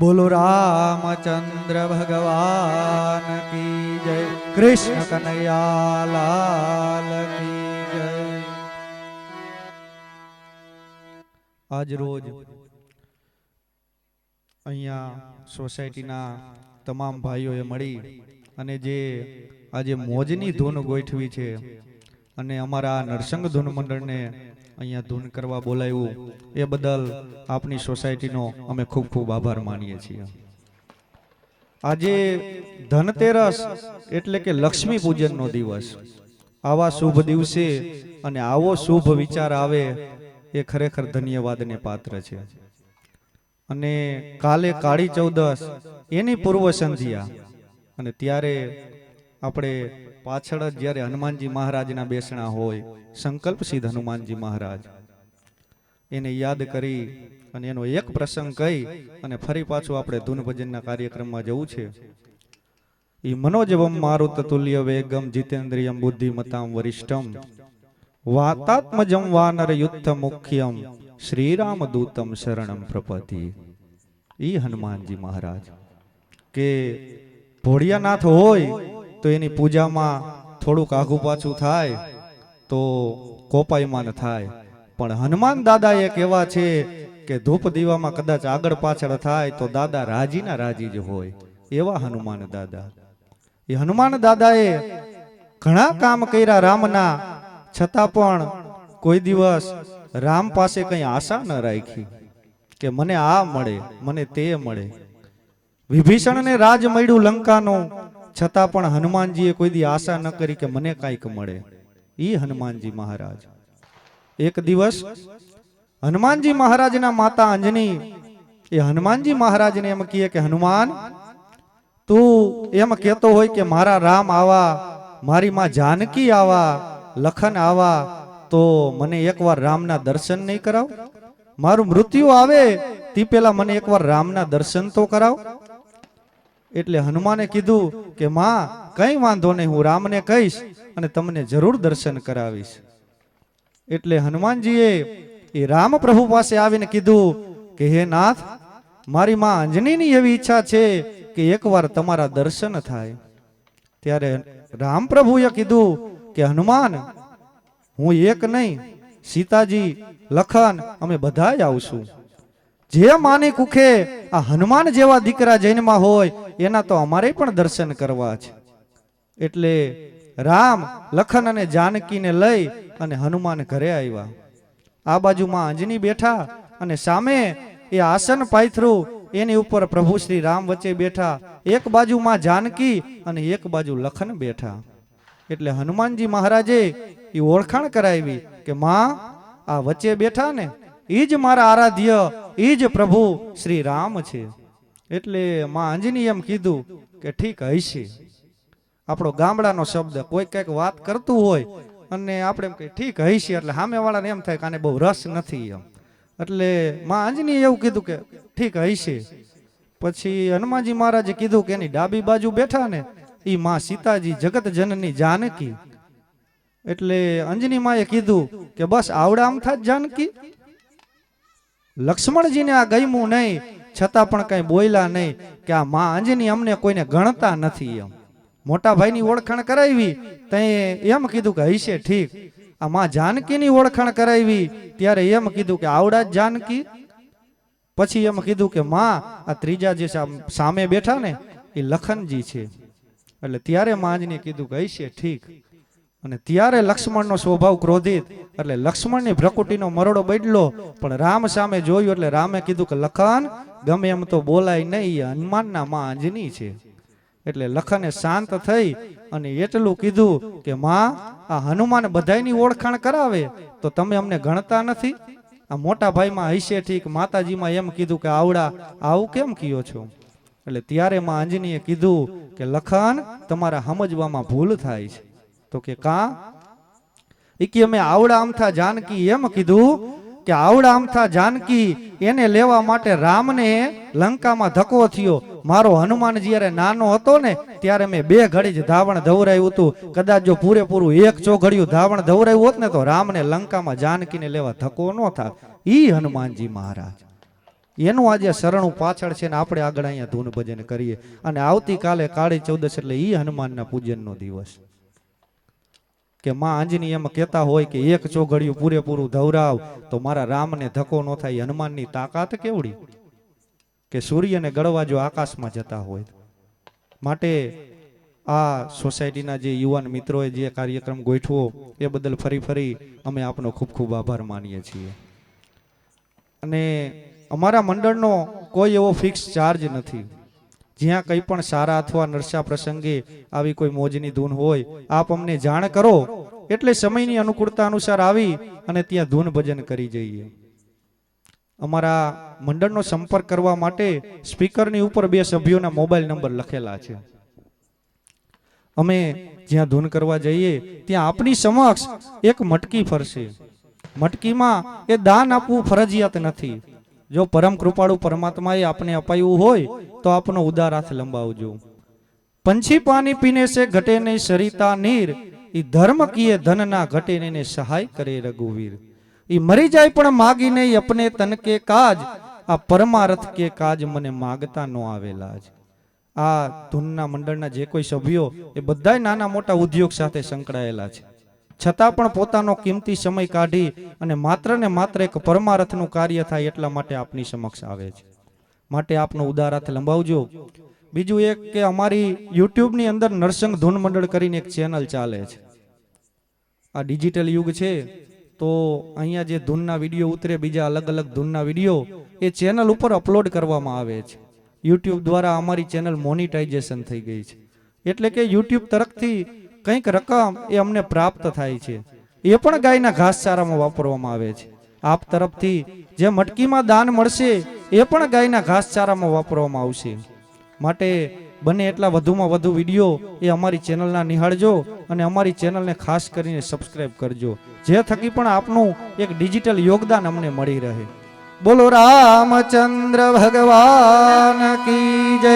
બોલો રામચંદ્ર ભગવાન કી જય. કૃષ્ણ કનૈયાલાલ કી જય. આજ રોજ અહીંયા સોસાયટીના તમામ ભાઈઓએ મળી અને જે આજે મોજની ધૂન ગોઠવી છે અને અમારા નરસંગ ધૂન મંડળને અહીંયા ધૂન કરવા બોલાવ્યું એ બદલ આપની સોસાયટીનો અમે ખૂબ ખૂબ આભાર માનીએ છીએ. આજે ધનતેરસ એટલે કે લક્ષ્મી પૂજનનો દિવસ. આવા શુભ દિવસે અને આવો શુભ વિચાર આવે એ ખરેખર ધન્યવાદને પાત્ર છે. અને કાલે કાળી ચૌદસ, એની પૂર્વ સંધ્યા. અને ત્યારે આપણે પાછળ જ જ્યારે હનુમાનજી મહારાજના બેસણા હોય, સંકલ્પ સિદ્ધ હનુમાનજી મહારાજ. એને યાદ કરી અને એનો એક પ્રસંગ કહી અને ફરી પાછું આપણે ધૂન ભજનના કાર્યક્રમમાં જવું છે. એ મનોજવમ મારુત તુલ્ય વેગમ જીતેન્દ્રિયમ બુદ્ધિમતામ વરિષ્ઠમ. વાતાત્મજમ વાનર યુદ્ધ મુખ્યમ. શ્રીરામ દૂતમ શરણમ પ્રપતિ. ઈ હનુમાનજી મહારાજ. કે ભોળિયાનાથ હોય તો એની પૂજામાં થોડુંક આઘું પાછું થાય તો કોપાયમાન થાય. પણ હનુમાન દાદા એક એવા છે કે ધૂપ દીવામાં કદાચ આગળ પાછળ થાય તો દાદા રાજીના રાજી જ હોય. એવા હનુમાન દાદા. એ હનુમાન દાદાએ ઘણા કામ કર્યા રામના, છતાં પણ કોઈ દિવસ રામ પાસે કઈ આશા ન રાખી કે મને આ મળે, મને તે મળે. વિભીષણને રાજ મળ્યું લંકાનું. છતાં પણ હનુમાનજીએ કોઈ દી આશા ન કરી કે મને કાંઈક મળે. ઈ હનુમાનજી મહારાજ. એક દિવસ હનુમાનજી મહારાજના માતા અંજની એ હનુમાનજી મહારાજને એમ કહે કે, હનુમાન, તું એમ કહેતો હોય કે મારા રામ આવા, મારી માં જાનકી આવા, લખન આવા, તો મને એકવાર રામના દર્શન નહીં કરાવ? મારું મૃત્યુ આવે, તે પેલા મને એકવાર રામના દર્શન તો કરાવ? એટલે હનુમાને કીધું કે, માં, કઈ વાંધો નહીં, હું રામને કહીશ અને તમને જરૂર દર્શન કરાવીશ. એટલે હનુમાનજીએ એ રામ પ્રભુ પાસે આવીને કીધું કે, હે નાથ, મારી માં અંજનીની એવી ઈચ્છા છે કે એકવાર તમારા દર્શન થાય. ત્યારે રામ પ્રભુએ કીધું કે, હનુમાન, હું એક નહીં, સીતાજી, લખન, અમે બધાય આવશું જે માની કુખે આ હનુમાન જેવા દીકરા જૈનમાં હોય એના તો અમારે પણ દર્શન કરવા છે. એટલે રામ લખન અને જાનકીને લઈ અને હનુમાન ઘરે આવ્યા. આ બાજુમાં અંજની બેઠા અને સામે એ આસન પાથરું, એની ઉપર પ્રભુ શ્રી રામ વચ્ચે બેઠા. એક બાજુમાં જાનકી અને એક બાજુ લખન બેઠા. એટલે હનુમાનજી મહારાજે એ ઓળખાણ કરાવી કે માં, આ વચ્ચે બેઠા ને એ જ મારા આરાધ્ય એ જ પ્રભુ શ્રી રામ છે. એટલે માં અંજની એમ કીધું કે ઠીક હશે આપણો ગામડાનો શબ્દ કોઈ કંઈક વાત કરતું હોય અને આપણે એમ કે ઠીક હશે એટલે સામે વાળાને એમ થાય કે આને બહુ રસ નથી એમ. એટલે માં અંજની એવું કીધું કે ઠીક હશે પછી હનુમાનજી મહારાજે કીધું કે એની ડાબી બાજુ બેઠા ને એ માં સીતાજી જગત જનની જાનકી. એટલે અંજની માએ કીધું કે બસ આવડા આમથા જ જાનકી. લક્ષ્મણજીને આ ગયમું નહીં છતાં પણ કઈ બોલ્યા નહીં કે આ મા અંજની અમને કોઈને ગણતા નથી એમ. મોટા ભાઈની ઓળખાણ કરાવી તે એમ કીધું કે હશે ઠીક. આ માં જાનકીની ઓળખાણ કરાવી, ત્યારે એમ કીધું કે આવડા જ જાનકી. પછી એમ કીધું કે માં, આ ત્રીજા જે સામ- બેઠા ને, એ લખનજી છે. એટલે ત્યારે માંજને કીધું કે હશે ઠીક. અને ત્યારે લક્ષ્મણનો સ્વભાવ ક્રોધિત, એટલે લક્ષ્મણની પ્રકૃતિનો મરડો બદલો, પણ રામ સામે જોયું, એટલે રામે કીધું કે લખન ગમે એમ તો બોલાય નહીં, હનુમાનના માં અંજની છે. એટલે લખને શાંત થઈ અને એટલું કીધું કે, માં, આ હનુમાન બધાની ઓળખાણ કરાવે, તો તમે અમને ગણતા નથી? આ મોટા ભાઈમાં હૈશે ઠીક, માતાજીમાં એમ કીધું કે, આવડા, આવું કેમ કયો છો? એટલે ત્યારે માં અંજનીએ કીધું કે, લખન તમારા સમજવામાં ભૂલ થાય છે. તો કે, કા? એ કે, અમે આવડા આમથા જાનકી, એમ કીધું કે આવડા આમથા જાનકી એને લેવા માટે રામને લંકામાં ધક્કો થયો. મારો હનુમાન જ્યારે નાનો હતો ને, ત્યારે મેં બે ઘડી જ ધાવણ ધવરાયું હતું. કદાચ જો પૂરેપૂરું એક ચોઘડિયું ધાવણ ધવરાયું હોત ને, તો રામને લંકામાં જાનકીને લેવા ધક્કો ન થાય ઈ હનુમાનજી મહારાજ. એનું આજે શરણું પાછળ છે ને, આપણે આગળ અહીંયા ધૂન ભજન કરીએ. અને આવતીકાલે કાળી ચૌદશ એટલે ઈ હનુમાનના પૂજનનો દિવસ. કે માં આંજની એમ કહેતા હોય કે એક ચોઘડિયું પૂરેપૂરું ધવરાવ, તો મારા રામને ધક્કો ન થાય, હનુમાનની તાકાત કેવડી? કે સૂર્યને ગળવા જો આકાશમાં જતા હોય. માટે આ સોસાયટીના જે યુવાન મિત્રોએ જે કાર્યક્રમ ગોઠવો એ બદલ ફરી ફરી અમે આપનો ખૂબ ખૂબ આભાર માનીએ છીએ. અને અમારા મંડળનો કોઈ એવો ફિક્સ ચાર્જ નથી. જ્યાં કંઈ પણ સારા અથવા નરસા પ્રસંગે આવી કોઈ મોજની ધૂન હોય, આપ અમને જાણ કરો. એટલે સમયની અનુકૂળતા અનુસાર આવી અને ત્યાં ધૂન ભજન કરી જઈએ. અમારા મંડળનો સંપર્ક કરવા માટે સ્પીકરની ઉપર બે સભ્યોના મોબાઈલ નંબર લખેલા છે. અમે જ્યાં ધૂન કરવા જઈએ, ત્યાં આપની સમક્ષ એક મટકી ફરશે. મટકીમાં એ દાન આપવું ફરજિયાત નથી. જો પરમ કૃપાળુ પરમાત્માએ આપને અપાયું હોય તો આપનો ઉદાર હાથ લંબાવજો. પંછી પાણી પીને છે ઘટે નહીં સરિતા નીર. ઈ ધર્મ કીએ ધન ના ઘટે ને સહાય કરે રઘુવીર. ઈ મરી જાય પણ માગી નહીં અપને તન કે કાજ. આ પરમારથ કે કાજ મને માગતા નો આવેલા જ. આ ધૂનના મંડળના જે કોઈ સભ્યો એ બધાય નાના મોટા ઉદ્યોગ સાથે સંકળાયેલા છે. છતાં પણ પોતાનો કિંમતી સમય કાઢી અને માત્ર ને માત્ર એક પરમારથનું કાર્ય થાય એટલા માટે આપની સમક્ષ આવે છે. માટે આપનો ઉદાર હાથ લંબાવજો. બીજું એક કે અમારી યુટ્યુબની અંદર નરસંગ ધૂન મંડળ કરીને એક ચેનલ ચાલે છે. આ ડિજિટલ યુગ છે, તો અહીંયા જે ધૂનના વીડિયો ઉતરે, બીજા અલગ અલગ ધૂનના વીડિયો, એ ચેનલ ઉપર અપલોડ કરવામાં આવે છે. યુટ્યુબ દ્વારા અમારી ચેનલ મોનિટાઇઝેશન થઈ ગઈ છે. એટલે કે યુટ્યુબ તરફથી કંઈક રકમ એ અમને પ્રાપ્ત થાય છે. એ પણ ગાયના ઘાસચારામાં વાપરવામાં આવે છે. આપ તરફથી જે મટકીમાં દાન મળશે, એ પણ ગાયના ઘાસચારામાં વાપરવામાં આવશે. માટે બને એટલા વધુમાં વધુ વીડિયો એ અમારી ચેનલના નિહાળજો અને અમારી ચેનલને ખાસ કરીને સબસ્ક્રાઇબ કરજો. જે થકી પણ આપનું એક ડિજિટલ યોગદાન અમને મળી રહે. બોલો રામચંદ્ર ભગવાન કી જય.